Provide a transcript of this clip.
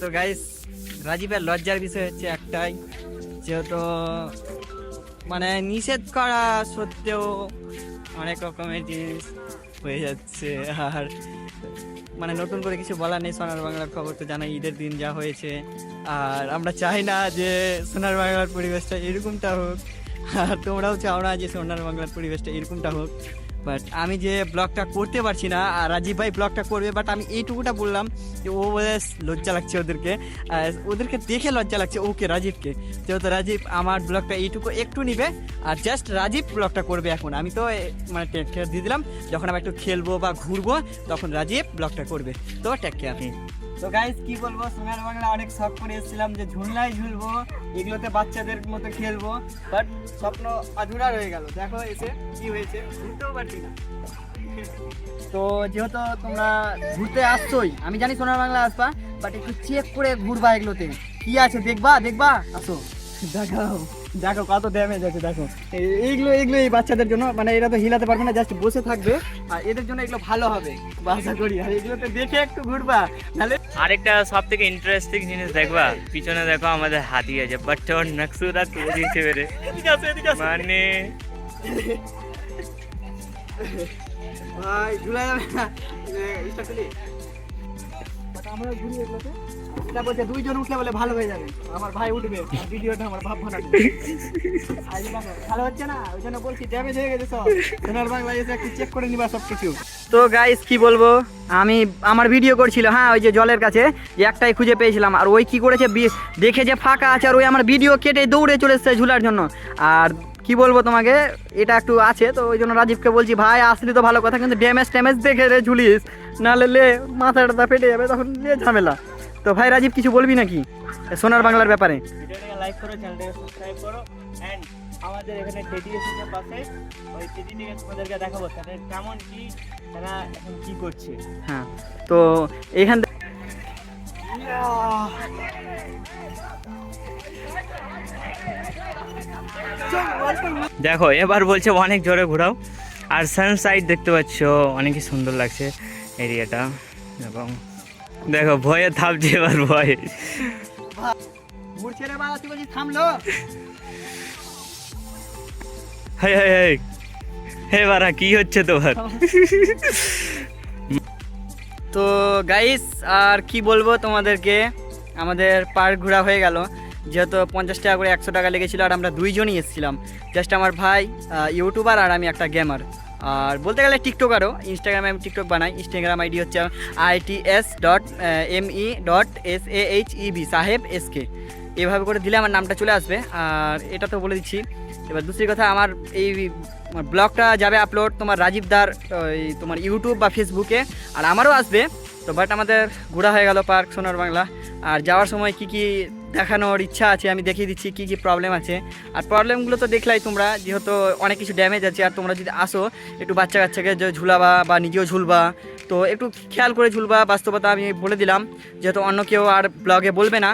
তো গাইস রাজীবের লজ্জার বিষয় হচ্ছে একটাই, যেহেতু মানে নিষেধ করা সত্ত্বেও অনেক রকমের জিনিস হয়ে যাচ্ছে। আর মানে নতুন করে কিছু বলার নেই, সোনার বাংলার খবর তো জানাই, ঈদের দিন যা হয়েছে। আর আমরা চাই না যে সোনার বাংলার পরিবেশটা এরকমটা হোক। আর তোমরাও চাও না যে সোনার বাংলার পরিবেশটা এরকমটা হোক। বাট আমি যে ব্লগটা করতে পারছি না আর রাজীব ভাই ব্লগটা করবে বাট আমি এইটুকুটা বললাম যে ও লজ্জা লাগছে ওদেরকে। ওদেরকে দেখে লজ্জা লাগছে ওকে, রাজীবকে। যেহেতু রাজীব আমার ব্লগটা এইটুকু একটু নিবে, আর জাস্ট রাজীব ব্লগটা করবে এখন। আমি তো মানে টেক কেয়ার দিয়ে দিলাম, যখন আমি একটু খেলব বা ঘুরবো, তখন রাজীব ব্লগটা করবে। তো টেক কেয়ার তো গাইজ কি বলব? সোনার বাংলা অনেক শখ করে এসেছিলাম যে ঝুলনায় ঝুলবো, এগুলোতে বাচ্চাদের মতো খেলব বাট স্বপ্ন আধুরা রয়ে গেল। দেখো এসে কি হয়েছে ঘুরতেও পারছি না। তো যেহেতু তোমরা ঘুরতে আসছোই, আমি জানি সোনার বাংলা আসবা বাট একটু চেক করে ঘুরবা এগুলোতে। কি আছে? দেখবা? দেখবা? আসো। দেখাও। দেখো কত ড্যামেজ আছে দেখো। এইগুলো এইগুলো এই বাচ্চাদের জন্য মানে এরা তো হিলাতে পারবে না জাস্ট বসে থাকবে আর এদের জন্য এগুলো ভালো হবে আশা করি। আর এগুলোতে দেখে একটু ঘুরবা তাহলে আরেকটা সব থেকে ইন্টারেস্টিং জিনিস দেখবা পিছনে দেখো আমাদের হাতি আছে বাট ওর নকসুরা তুলে দিয়েছে আসো মানে? ভাই ঝুলা যাবে না। আমরা ঘুরি এগুলোতে। এটা বলছে, দুইজন উঠলে বলে ভালো হয়ে যাবে। আমার ভাই উঠবে। ভিডিওটা আমার ভাব ভালো হচ্ছে না? ওই জন্য বলছি, ড্যামেজ হয়ে গেছে সব। সোনার এসে একটু চেক করে নিবা সব কিছু তো গাইস কি বলব? আমি, আমার ভিডিও করছিল হ্যাঁ ওই যে জলের কাছে, যে একটাই খুঁজে পেয়েছিলাম। আর ওই কি করেছে দেখে যে ফাঁকা আছে, আর ওই আমার ভিডিও কেটে দৌড়ে চলে এসেছে ঝুলার জন্য। আর কি বলব তোমাকে? এটা একটু আছে তো ওই জন্য রাজীবকে বলছি ভাই আসলি তো ভালো কথা কিন্তু ড্যামেজ ট্যামেজ দেখে রে ঝুলিস। নাহলে লে মাথাটা ফেটে যাবে তখন লে ঝামেলা। তো ভাই রাজীব কিছু বলবি নাকি? সোনার বাংলার ব্যাপারে। লাইক করো চ্যানেলটাকে সাবস্ক্রাইব করো এন্ড আমাদের এখানে টেডি পাশে ওই টেডিটিকে তোমাদেরকে দেখাবো তাদের কেমন কি তারা এখন কি করছে। হ্যাঁ তো এখান দেখো এবার বলছে অনেক জোরে ঘোরাও। আর সানসাইড দেখতে পাচ্ছ অনেকই সুন্দর লাগছে এরিয়াটা। এবং দেখো ভয়ে থামছে এবার ভয়ে। High high high. হে বারা কি হচ্ছে তোমার? তো গাইস আর কি বলব তোমাদেরকে? আমাদের পার্ক ঘোরা হয়ে গেল। যেহেতু পঞ্চাশ টাকা করে একশো টাকা লেগেছিলো আর আমরা দুইজনই এসেছিলাম। জাস্ট আমার ভাই ইউটিউবার আর আমি একটা গেমার আর বলতে গেলে টিকটকারও ইনস্টাগ্রামে আমি টিকটক বানাই। ইনস্টাগ্রাম আইডি হচ্ছে its dot M E dot S A H E B Saheb S K এভাবে করে দিলে আমার নামটা চলে আসবে। আর এটা তো বলে দিচ্ছি। এবার দুসরি কথা, আমার এই ব্লগটা যাবে আপলোড তোমার রাজীব দার, ওই তোমার ইউটিউব বা ফেসবুকে আর আমারও আসবে। তো বাট আমাদের ঘোরা হয়ে গেল পার্ক সোনার বাংলা। আর যাওয়ার সময় কি কি দেখানোর ইচ্ছা আছে, আমি দেখিয়ে দিচ্ছি কী কী প্রবলেম আছে। আর প্রবলেমগুলো তো দেখলাই তোমরা, যেহেতু অনেক কিছু ড্যামেজ আছে, আর তোমরা যদি আসো, একটু বাচ্চা কাচ্চাকে ঝুলাবা বা নিজেও ঝুলবা, তো একটু খেয়াল করে ঝুলবা, বাস্তবতা আমি বলে দিলাম। যেহেতু অন্য কেউ আর ব্লগে বলবে না